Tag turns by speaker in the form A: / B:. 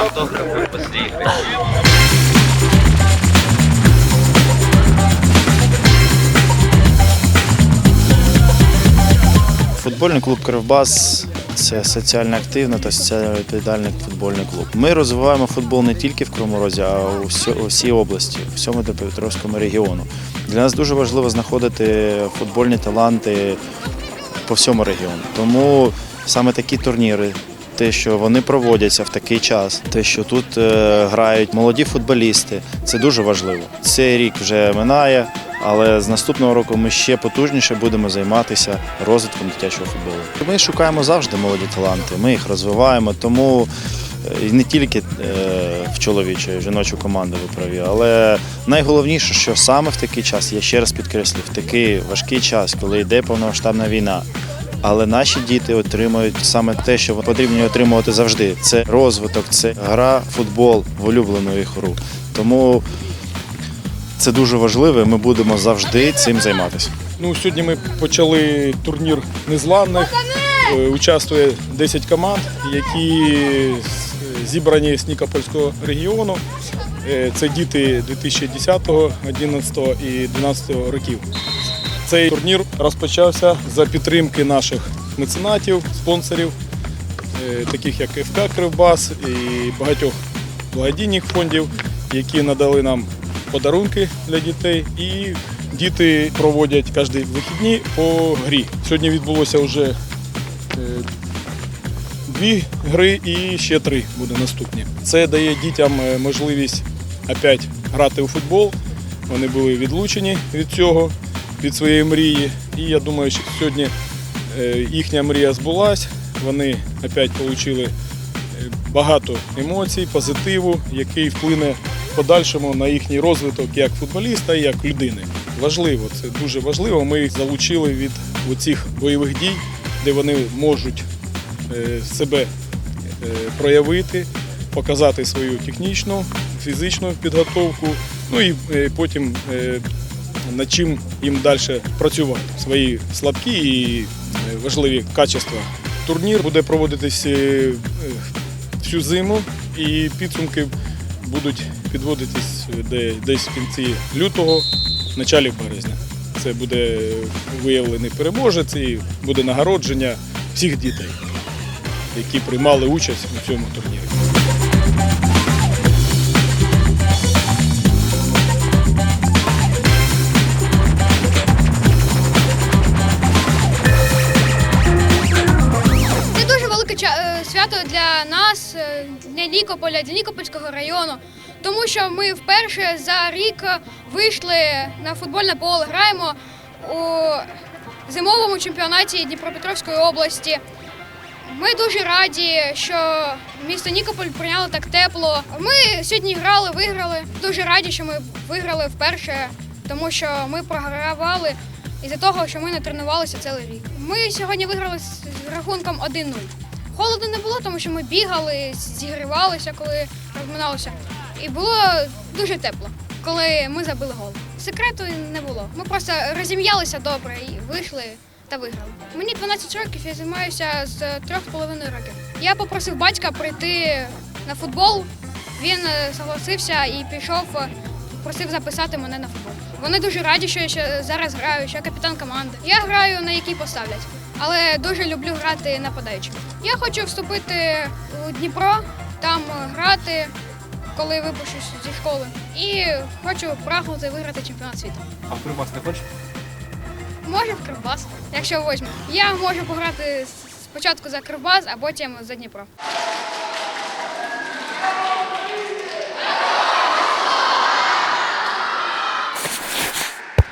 A: Автографи быстрее.
B: Футбольний клуб Кривбас це соціально активний та соціально відповідальний футбольний клуб. Ми розвиваємо футбол не тільки в Кривому Розі, а у всій області, у всьому Дніпропетровському регіону. Для нас дуже важливо знаходити футбольні таланти по всьому регіону. Тому саме такі турніри. Те, що вони проводяться в такий час, те, що тут е, грають молоді футболісти, це дуже важливо. Цей рік вже минає, але з наступного року ми ще потужніше будемо займатися розвитком дитячого футболу. Ми шукаємо завжди молоді таланти, ми їх розвиваємо, тому е, і не тільки е, в чоловічу, в жіночу команду ви праві, але найголовніше, що саме в такий час, я ще раз підкреслю, в такий важкий час, коли йде повномасштабна війна. Але наші діти отримують саме те, що потрібно отримувати завжди. Це розвиток, це гра, футбол в улюблену їх гру. Тому це дуже важливо. Ми будемо завжди цим займатися.
C: Ну, сьогодні ми почали турнір незламних. Е, Участвує 10 команд, які зібрані з Нікопольського регіону. Е, Це діти 2010, 2011 і 2012 років. Цей турнір розпочався за підтримки наших меценатів, спонсорів, е, таких як ФК Кривбас і багатьох благодійних фондів, які надали нам подарунки для дітей. І діти проводять кожні вихідні по грі. Сьогодні відбулося вже е, дві гри і ще три буде наступні. Це дає дітям е, можливість опять грати у футбол. Вони були відлучені від цього, від своєї мрії. І я думаю, що сьогодні е, їхня мрія збулась. Вони опять отримали багато емоцій, позитиву, який вплине в подальшому на їхній розвиток як футболіста і як людини. Важливо, це дуже важливо. Ми їх залучили від оцих бойових дій, де вони можуть е, себе е, проявити, показати свою технічну, фізичну підготовку, ну і е, потім е, над чим їм далі працювати, свої слабкі і е, важливі качества. Турнір буде проводитись е, е, всю зиму і підсумки будуть підводитись десь в кінці лютого, в началі березня. Це буде виявлений переможець і буде нагородження всіх дітей, які приймали участь у цьому турнірі.
D: Для е, для Нікополя, для Нікопольського району. Тому що ми вперше за рік вийшли на футбольне поле, граємо у зимовому чемпіонаті Дніпропетровської області. Ми дуже раді, що місто Нікополь прийняло так тепло. Ми сьогодні грали, виграли. Дуже раді, що ми виграли вперше, тому що ми програвали із-за того, що ми не тренувалися цілий рік. Ми сьогодні виграли з рахунком 1-0. Холодно не було, тому що ми бігали, зігрівалися, коли розминалися. І було дуже тепло, коли ми забили гол. Секрету не було. Ми просто розім'ялися добре і вийшли та виграли. Мені 12 років, я займаюся з трьох з половиною років. Я попросив батька прийти на футбол. Він е, согласився і пішов, е, просив записати мене на футбол. Вони дуже раді, що я ще зараз граю, що я капітан команди. Я граю на якій поставлять, але дуже люблю грати нападаючим. Я хочу вступити у Дніпро, там е, грати, коли випущусь зі школи. І хочу прагнути виграти чемпіонат світу.
E: А в Кривбас не хочеш?
D: Може в Кривбас, якщо возьму. Я можу пограти спочатку за Кривбас, а потім за Дніпро.